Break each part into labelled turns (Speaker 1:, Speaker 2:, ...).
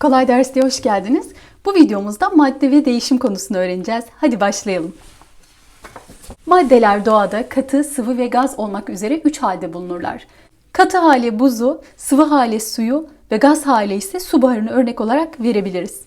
Speaker 1: Kolay Ders'e hoş geldiniz. Bu videomuzda madde ve değişim konusunu öğreneceğiz. Hadi başlayalım. Maddeler doğada katı, sıvı ve gaz olmak üzere 3 halde bulunurlar. Katı hali buzu, sıvı hali suyu ve gaz hali ise su buharını örnek olarak verebiliriz.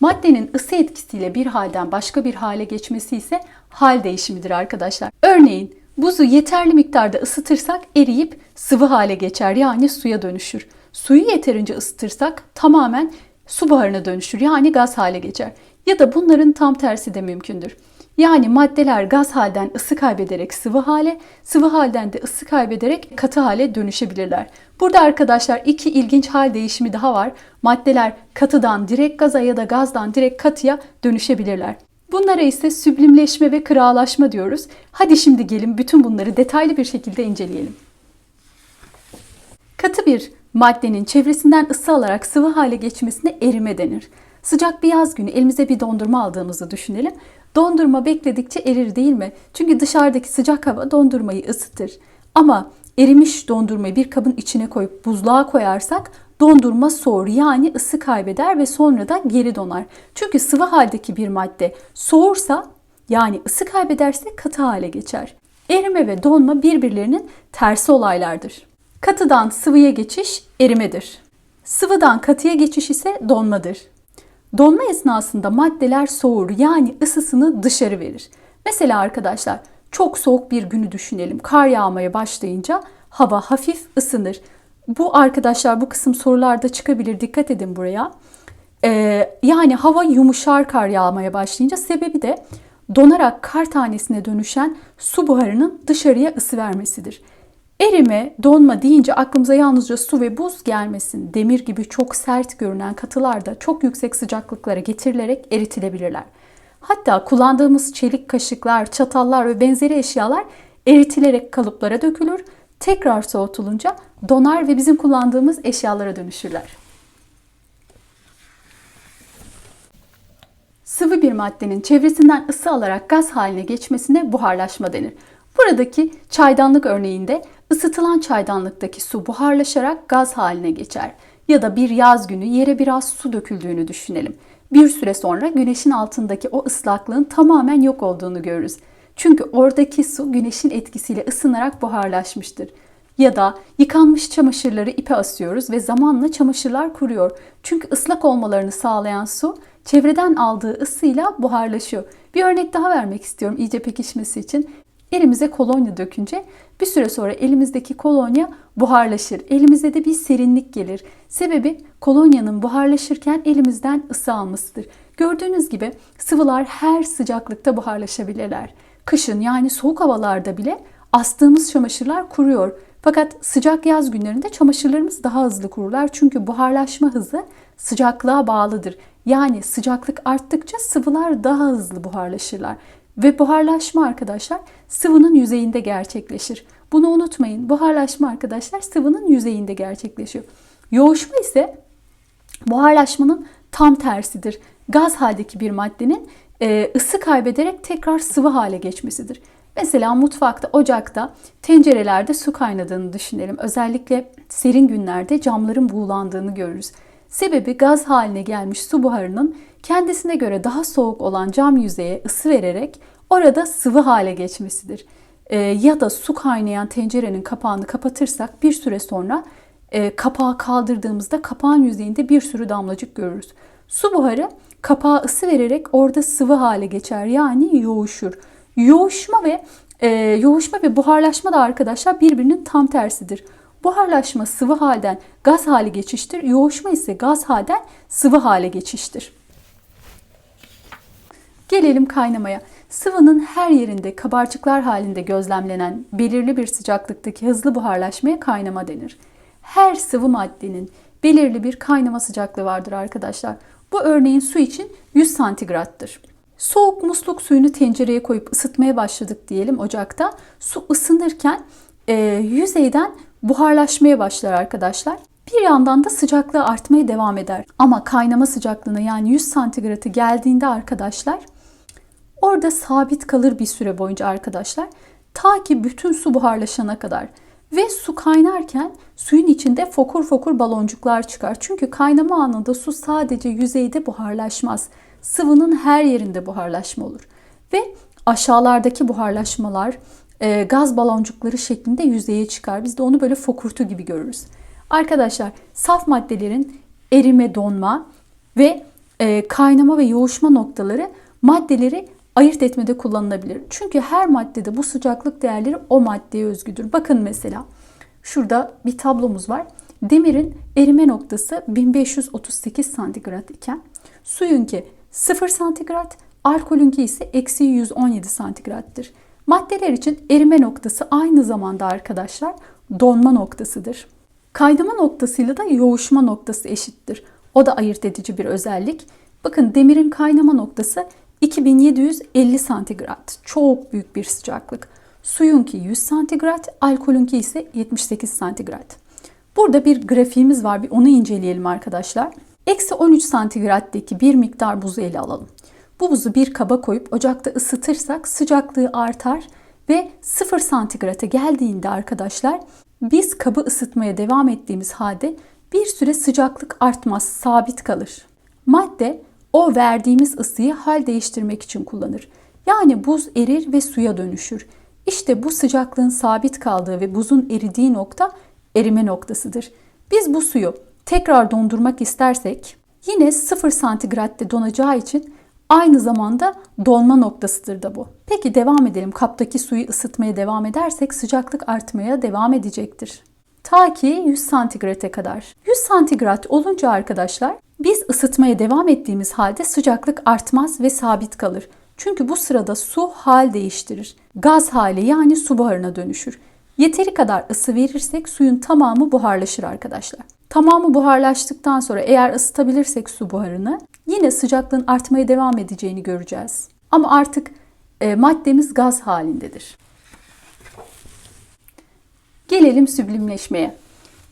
Speaker 1: Maddenin ısı etkisiyle bir halden başka bir hale geçmesi ise hal değişimidir arkadaşlar. Örneğin buzu yeterli miktarda ısıtırsak eriyip sıvı hale geçer yani suya dönüşür. Suyu yeterince ısıtırsak tamamen su buharına dönüşür yani gaz hale geçer. Ya da bunların tam tersi de mümkündür. Yani maddeler gaz halden ısı kaybederek sıvı hale, sıvı halden de ısı kaybederek katı hale dönüşebilirler. Burada arkadaşlar iki ilginç hal değişimi daha var. Maddeler katıdan direkt gaza ya da gazdan direkt katıya dönüşebilirler. Bunlara ise süblimleşme ve kıralaşma diyoruz. Hadi şimdi gelin bütün bunları detaylı bir şekilde inceleyelim. Katı bir maddenin çevresinden ısı alarak sıvı hale geçmesine erime denir. Sıcak bir yaz günü elimize bir dondurma aldığımızı düşünelim. Dondurma bekledikçe erir değil mi? Çünkü dışarıdaki sıcak hava dondurmayı ısıtır. Ama erimiş dondurmayı bir kabın içine koyup buzluğa koyarsak dondurma soğur yani ısı kaybeder ve sonra da geri donar. Çünkü sıvı haldeki bir madde soğursa yani ısı kaybederse katı hale geçer. Erime ve donma birbirlerinin tersi olaylardır. Katıdan sıvıya geçiş erimedir. Sıvıdan katıya geçiş ise donmadır. Donma esnasında maddeler soğur yani ısısını dışarı verir. Mesela arkadaşlar çok soğuk bir günü düşünelim. Kar yağmaya başlayınca hava hafif ısınır. Bu arkadaşlar bu kısım sorularda çıkabilir. Dikkat edin buraya. Ee, yani hava yumuşar kar yağmaya başlayınca sebebi de donarak kar tanesine dönüşen su buharının dışarıya ısı vermesidir. Erime, donma deyince aklımıza yalnızca su ve buz gelmesin. Demir gibi çok sert görünen katılar da çok yüksek sıcaklıklara getirilerek eritilebilirler. Hatta kullandığımız çelik kaşıklar, çatallar ve benzeri eşyalar eritilerek kalıplara dökülür. Tekrar soğutulunca donar ve bizim kullandığımız eşyalara dönüşürler. Sıvı bir maddenin çevresinden ısı alarak gaz haline geçmesine buharlaşma denir. Buradaki çaydanlık örneğinde ısıtılan çaydanlıktaki su buharlaşarak gaz haline geçer. Ya da bir yaz günü yere biraz su döküldüğünü düşünelim. Bir süre sonra güneşin altındaki o ıslaklığın tamamen yok olduğunu görürüz. Çünkü oradaki su güneşin etkisiyle ısınarak buharlaşmıştır. Ya da yıkanmış çamaşırları ipe asıyoruz ve zamanla çamaşırlar kuruyor. Çünkü ıslak olmalarını sağlayan su çevreden aldığı ısıyla buharlaşıyor. Bir örnek daha vermek istiyorum iyice pekişmesi için. Elimize kolonya dökünce bir süre sonra elimizdeki kolonya buharlaşır. Elimize de bir serinlik gelir. Sebebi kolonyanın buharlaşırken elimizden ısı almasıdır. Gördüğünüz gibi sıvılar her sıcaklıkta buharlaşabilirler. Kışın yani soğuk havalarda bile astığımız çamaşırlar kuruyor. Fakat sıcak yaz günlerinde çamaşırlarımız daha hızlı kururlar. Çünkü buharlaşma hızı sıcaklığa bağlıdır. Yani sıcaklık arttıkça sıvılar daha hızlı buharlaşırlar. Ve buharlaşma arkadaşlar sıvının yüzeyinde gerçekleşir. Bunu unutmayın. Buharlaşma arkadaşlar sıvının yüzeyinde gerçekleşiyor. Yoğuşma ise buharlaşmanın tam tersidir. Gaz haldeki bir maddenin e, ısı kaybederek tekrar sıvı hale geçmesidir. Mesela mutfakta, ocakta, tencerelerde su kaynadığını düşünelim. Özellikle serin günlerde camların buğulandığını görürüz. Sebebi gaz haline gelmiş su buharının kendisine göre daha soğuk olan cam yüzeye ısı vererek orada sıvı hale geçmesidir. E, ya da su kaynayan tencerenin kapağını kapatırsak bir süre sonra e, kapağı kaldırdığımızda kapağın yüzeyinde bir sürü damlacık görürüz. Su buharı kapağa ısı vererek orada sıvı hale geçer yani yoğuşur. Yoğuşma ve e, yoğuşma ve buharlaşma da arkadaşlar birbirinin tam tersidir. Buharlaşma sıvı halden gaz hale geçiştir. Yoğuşma ise gaz halden sıvı hale geçiştir. Gelelim kaynamaya. Sıvının her yerinde kabarcıklar halinde gözlemlenen belirli bir sıcaklıktaki hızlı buharlaşmaya kaynama denir. Her sıvı maddenin belirli bir kaynama sıcaklığı vardır arkadaşlar. Bu örneğin su için 100 santigrattır. Soğuk musluk suyunu tencereye koyup ısıtmaya başladık diyelim ocakta. Su ısınırken e, yüzeyden buharlaşmaya başlar arkadaşlar. Bir yandan da sıcaklığı artmaya devam eder. Ama kaynama sıcaklığına yani 100 santigratı geldiğinde arkadaşlar orada sabit kalır bir süre boyunca arkadaşlar. Ta ki bütün su buharlaşana kadar. Ve su kaynarken suyun içinde fokur fokur baloncuklar çıkar. Çünkü kaynama anında su sadece yüzeyde buharlaşmaz. Sıvının her yerinde buharlaşma olur. Ve aşağılardaki buharlaşmalar e, gaz baloncukları şeklinde yüzeye çıkar. Biz de onu böyle fokurtu gibi görürüz. Arkadaşlar saf maddelerin erime, donma ve e, kaynama ve yoğuşma noktaları maddeleri ayırt etmede kullanılabilir. Çünkü her maddede bu sıcaklık değerleri o maddeye özgüdür. Bakın mesela şurada bir tablomuz var. Demirin erime noktası 1538 santigrat iken suyunki 0 santigrat, alkolünki ise eksi 117 santigrattır. Maddeler için erime noktası aynı zamanda arkadaşlar donma noktasıdır. Kaynama noktasıyla da yoğuşma noktası eşittir. O da ayırt edici bir özellik. Bakın demirin kaynama noktası 2750 santigrat. Çok büyük bir sıcaklık. Suyunki 100 santigrat, alkolünki ise 78 santigrat. Burada bir grafiğimiz var. Bir onu inceleyelim arkadaşlar. Eksi 13 santigrattaki bir miktar buzu ele alalım. Bu buzu bir kaba koyup ocakta ısıtırsak sıcaklığı artar ve 0 santigrata geldiğinde arkadaşlar biz kabı ısıtmaya devam ettiğimiz halde bir süre sıcaklık artmaz, sabit kalır. Madde o verdiğimiz ısıyı hal değiştirmek için kullanır. Yani buz erir ve suya dönüşür. İşte bu sıcaklığın sabit kaldığı ve buzun eridiği nokta erime noktasıdır. Biz bu suyu tekrar dondurmak istersek yine 0 santigratte donacağı için aynı zamanda donma noktasıdır da bu. Peki devam edelim. Kaptaki suyu ısıtmaya devam edersek sıcaklık artmaya devam edecektir. Ta ki 100 santigrate kadar. 100 santigrat olunca arkadaşlar biz ısıtmaya devam ettiğimiz halde sıcaklık artmaz ve sabit kalır. Çünkü bu sırada su hal değiştirir. Gaz hali yani su buharına dönüşür. Yeteri kadar ısı verirsek suyun tamamı buharlaşır arkadaşlar. Tamamı buharlaştıktan sonra eğer ısıtabilirsek su buharını yine sıcaklığın artmaya devam edeceğini göreceğiz. Ama artık e, maddemiz gaz halindedir. Gelelim süblimleşmeye.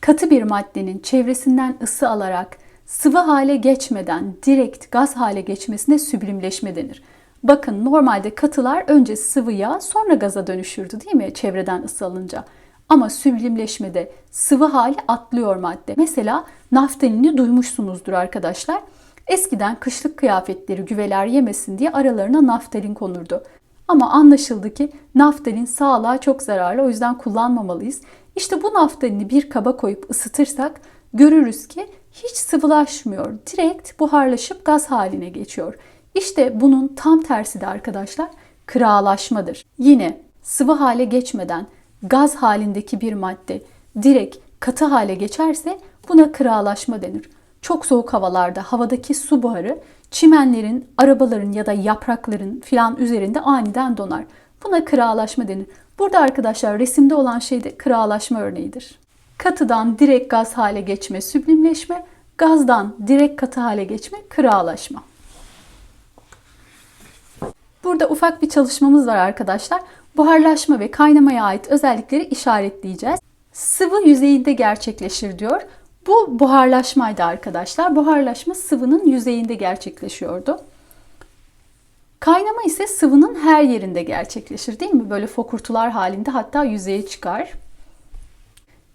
Speaker 1: Katı bir maddenin çevresinden ısı alarak sıvı hale geçmeden direkt gaz hale geçmesine süblimleşme denir. Bakın normalde katılar önce sıvıya sonra gaza dönüşürdü değil mi çevreden ısı alınca. Ama süblimleşmede sıvı hali atlıyor madde. Mesela naftalini duymuşsunuzdur arkadaşlar. Eskiden kışlık kıyafetleri güveler yemesin diye aralarına naftalin konurdu. Ama anlaşıldı ki naftalin sağlığa çok zararlı o yüzden kullanmamalıyız. İşte bu naftalini bir kaba koyup ısıtırsak görürüz ki hiç sıvılaşmıyor. Direkt buharlaşıp gaz haline geçiyor. İşte bunun tam tersi de arkadaşlar kıralaşmadır. Yine sıvı hale geçmeden gaz halindeki bir madde direkt katı hale geçerse buna kıralaşma denir. Çok soğuk havalarda havadaki su buharı çimenlerin, arabaların ya da yaprakların filan üzerinde aniden donar. Buna kıralaşma denir. Burada arkadaşlar resimde olan şey de kıralaşma örneğidir. Katıdan direkt gaz hale geçme, süblimleşme, gazdan direkt katı hale geçme, kıralaşma. Burada ufak bir çalışmamız var arkadaşlar. Buharlaşma ve kaynamaya ait özellikleri işaretleyeceğiz. Sıvı yüzeyinde gerçekleşir diyor. Bu buharlaşmaydı arkadaşlar. Buharlaşma sıvının yüzeyinde gerçekleşiyordu. Kaynama ise sıvının her yerinde gerçekleşir değil mi? Böyle fokurtular halinde hatta yüzeye çıkar.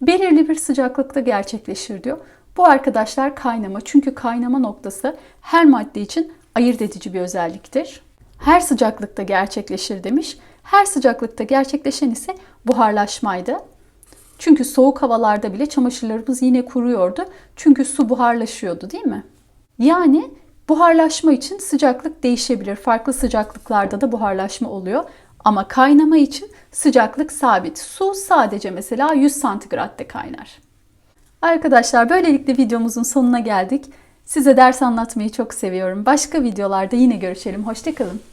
Speaker 1: Belirli bir sıcaklıkta gerçekleşir diyor. Bu arkadaşlar kaynama. Çünkü kaynama noktası her madde için ayırt edici bir özelliktir. Her sıcaklıkta gerçekleşir demiş. Her sıcaklıkta gerçekleşen ise buharlaşmaydı. Çünkü soğuk havalarda bile çamaşırlarımız yine kuruyordu. Çünkü su buharlaşıyordu değil mi? Yani buharlaşma için sıcaklık değişebilir. Farklı sıcaklıklarda da buharlaşma oluyor. Ama kaynama için sıcaklık sabit. Su sadece mesela 100 santigratte kaynar. Arkadaşlar böylelikle videomuzun sonuna geldik. Size ders anlatmayı çok seviyorum. Başka videolarda yine görüşelim. Hoşçakalın.